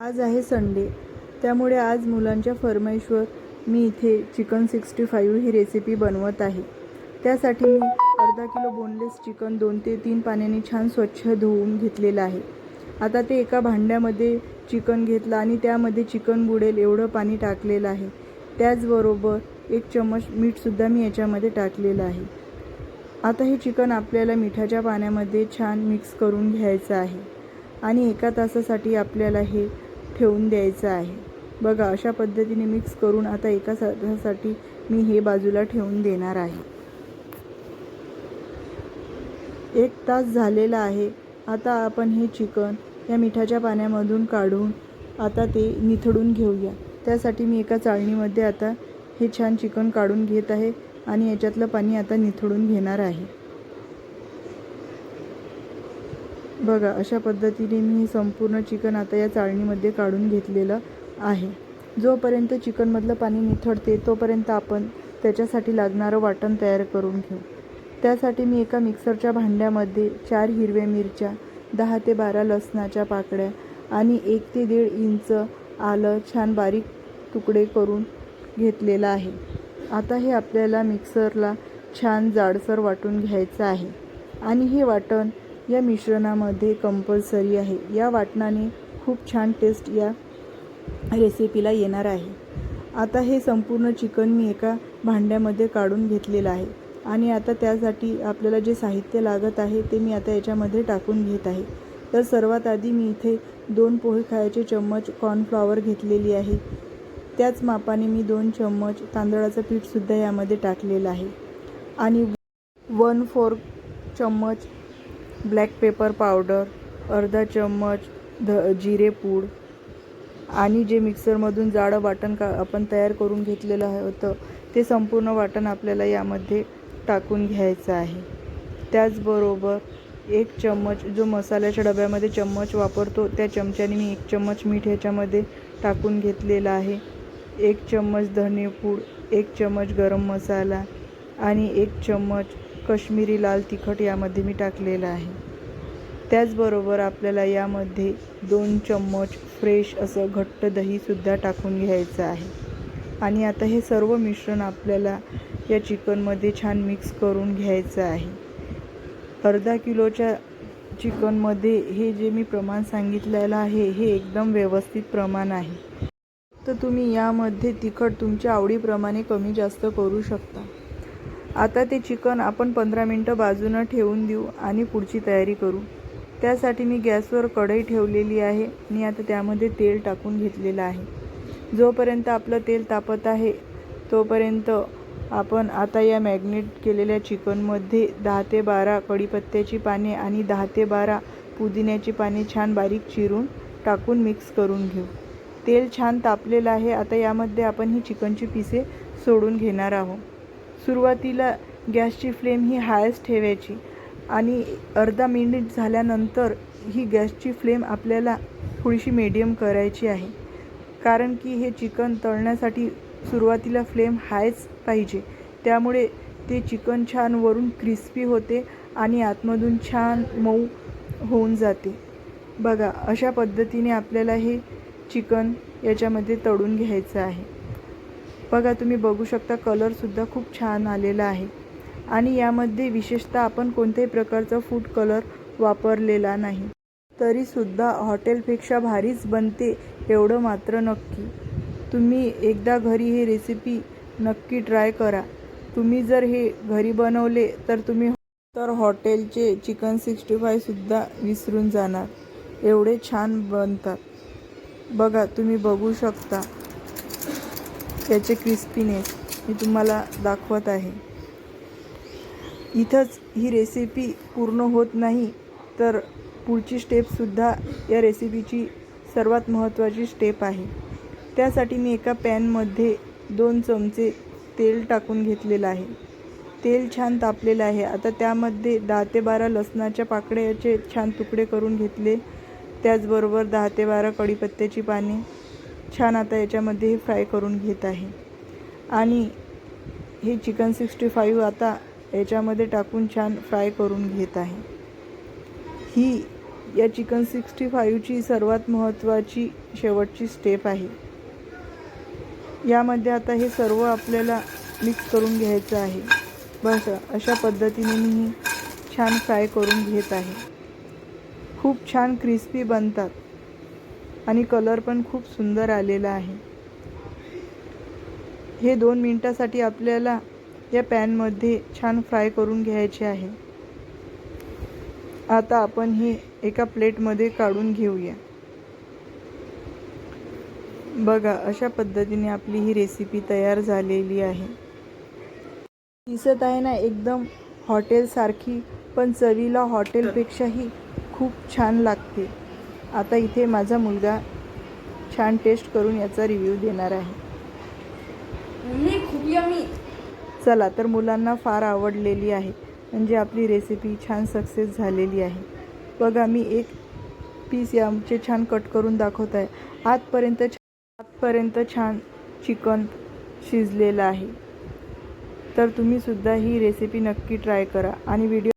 आज आहे संडे. त्यामुळे आज मुलांच्या फरमाईशवर मी इथे चिकन सिक्स्टी फाईव्ह ही रेसिपी बनवत आहे. त्यासाठी मी अर्धा किलो बोनलेस चिकन दोन ते तीन पाण्याने छान स्वच्छ धुवून घेतलेलं आहे. आता ते एका भांड्यामध्ये चिकन घेतलं आणि त्यामध्ये चिकन बुडेल एवढं पाणी टाकलेलं आहे. त्याचबरोबर एक चम्मच मीठसुद्धा मी याच्यामध्ये टाकलेलं आहे. आता हे चिकन आपल्याला मिठाच्या पाण्यामध्ये छान मिक्स करून घ्यायचं आहे. आणि एका तासासाठी आपल्याला हे ठेवून द्यायचं आहे. बघा अशा पद्धतीने मिक्स करून आता एका तासासाठी मी हे बाजूला ठेवून देणार आहे. एक तास झालेला आहे. आता आपण हे चिकन या मिठाच्या पाण्यामधून काढून आता ते निथडून घेऊया. त्यासाठी मी एका चाळणीमध्ये आता हे छान चिकन काढून घेत आहे आणि याच्यातलं पाणी आता निथडून घेणार आहे. बघा अशा पद्धतीने मी संपूर्ण चिकन आता या चाळणीमध्ये काढून घेतलेलं आहे. जोपर्यंत चिकनमधलं पाणी निथळते तोपर्यंत आपण त्याच्यासाठी लागणारं वाटण तयार करून घेऊ. त्यासाठी मी एका मिक्सरच्या भांड्यामध्ये चार हिरव्या मिरच्या दहा ते बारा लसणाच्या पाकळ्या आणि एक ते दीड इंच आलं छान बारीक तुकडे करून घेतलेलं आहे. आता हे आपल्याला मिक्सरला छान जाडसर वाटून घ्यायचं आहे. आणि हे वाटण या मिश्रणामध्ये कंपल्सरी आहे. या वाटणाने खूप छान टेस्ट या रेसिपीला येणार आहे. आता हे संपूर्ण चिकन मी एका भांड्यामध्ये काढून घेतलेलं आहे. आणि आता त्यासाठी आपल्याला जे साहित्य लागत आहे ते मी आता याच्यामध्ये टाकून घेत आहे. तर सर्वात आधी मी इथे दोन पोहे खायचे चम्मच कॉर्नफ्लॉवर घेतलेली आहे. त्याच मापाने मी दोन चम्मच तांदळाचं पीठसुद्धा यामध्ये टाकलेलं आहे. आणि वन फोर चम्मच ब्लॅक पेपर पावडर अर्धा चम्मच ध जिरे पूड आणि जे मिक्सरमधून जाडं वाटण का आपण तयार करून घेतलेलं होतं ते संपूर्ण वाटण आपल्याला यामध्ये टाकून घ्यायचं आहे. त्याचबरोबर एक चम्मच जो मसाल्याच्या डब्यामध्ये चम्मच वापरतो त्या चमच्याने मी एक चम्मच मीठ ह्याच्यामध्ये टाकून घेतलेला आहे. एक चम्मच धनेपूड एक चम्मच गरम मसाला आणि एक चम्मच कश्मीरी लाल तिखट यामध्ये मी टाकलेलं आहे. त्याचबरोबर आपल्याला यामध्ये दोन चम्मच फ्रेश असं घट्ट दहीसुद्धा टाकून घ्यायचं आहे. आणि आता हे सर्व मिश्रण आपल्याला या चिकनमध्ये छान मिक्स करून घ्यायचं आहे. अर्धा किलोच्या चिकनमध्ये हे जे मी प्रमाण सांगितलेलं आहे हे एकदम व्यवस्थित प्रमाण आहे. तर तुम्ही यामध्ये तिखट तुमच्या आवडीप्रमाणे कमी जास्त करू शकता. आता ते चिकन आपण पंधरा मिनटं बाजूनं ठेवून देऊ आणि पुढची तयारी करू. त्यासाठी मी गॅसवर कढई ठेवलेली आहे. आणि आता त्यामध्ये तेल टाकून घेतलेलं आहे. जोपर्यंत आपलं तेल तापत आहे तोपर्यंत आपण आता या मॅग्नेट केलेल्या चिकनमध्ये दहा ते बारा कढीपत्त्याची पाने आणि दहा ते बारा पुदिन्याची पाने छान बारीक चिरून टाकून मिक्स करून घेऊ. तेल छान तापलेलं आहे. आता यामध्ये आपण ही चिकनची पिसे सोडून घेणार आहोत. सुरुवातीला गॅसची फ्लेम ही हायच ठेवायची आणि अर्धा मिनिट झाल्यानंतर ही गॅसची फ्लेम आपल्याला थोडीशी मीडियम करायची आहे. कारण की हे चिकन तळण्यासाठी सुरुवातीला फ्लेम हायच पाहिजे. त्यामुळे ते चिकन छान वरून क्रिस्पी होते आणि आतमधून छान मऊ होऊन जाते. बघा अशा पद्धतीने आपल्याला हे चिकन याच्यामध्ये तळून घ्यायचं आहे. बघा तुम्ही बघू शकता कलरसुद्धा खूप छान आलेला आहे. आणि यामध्ये विशेषतः आपण कोणत्याही प्रकारचा फूड कलर वापरलेला नाही. तरीसुद्धा हॉटेलपेक्षा भारीच बनते एवढं मात्र नक्की. तुम्ही एकदा घरी ही रेसिपी नक्की ट्राय करा. तुम्ही जर हे घरी बनवले तर तुम्ही तर हॉटेलचे चिकन सिक्स्टी फायसुद्धा विसरून जाणार. एवढे छान बनतात. बघा तुम्ही बघू शकता. त्याचे क्रिस्पीनेस मी तुम्हाला दाखवत आहे. इथंच ही रेसिपी पूर्ण होत नाही तर पुढची स्टेपसुद्धा या रेसिपीची सर्वात महत्त्वाची स्टेप आहे. त्यासाठी मी एका पॅनमध्ये दोन चमचे तेल टाकून घेतलेलं आहे. तेल छान तापलेलं आहे. आता त्यामध्ये दहा ते बारा लसणाच्या पाकळ्याचे छान तुकडे करून घेतले. त्याचबरोबर दहा ते बारा कढीपत्त्याची पाने छान आता याच्यामध्ये हे फ्राय करून घेत आहे. आणि हे चिकन सिक्स्टी फाईव्ह आता याच्यामध्ये टाकून छान फ्राय करून घेत आहे. ही या चिकन सिक्स्टी फाईव्हची सर्वात महत्त्वाची शेवटची स्टेप आहे. यामध्ये आता हे सर्व आपल्याला मिक्स करून घ्यायचं आहे. बस अशा पद्धतीने मी ही छान फ्राय करून घेत आहे. खूप छान क्रिस्पी बनतात. आणि कलर पण खूप सुंदर आलेला आहे. हे दोन मिनटासाठी आपल्याला या पॅनमध्ये छान फ्राय करून घ्यायचे आहे. आता आपण हे एका प्लेटमध्ये काढून घेऊया. बघा अशा पद्धतीने आपली ही रेसिपी तयार झालेली आहे. दिसत आहे ना एकदम हॉटेलसारखी पण चवीला हॉटेलपेक्षाही खूप छान लागते. आता इथे माझा मुलगा छान टेस्ट करून याचा रिव्ह्यू देणार आहे. मम्मी खूप यमी चला तर मुलांना फार आवडलेली आहे. म्हणजे आपली रेसिपी छान सक्सेस झालेली आहे. बघा मी एक पीस याचे छान कट करून दाखवत आहे. आतपर्यंत आतपर्यंत छान चिकन शिजलेलं आहे. तर तुम्हीसुद्धा ही रेसिपी नक्की ट्राय करा. आणि व्हिडिओ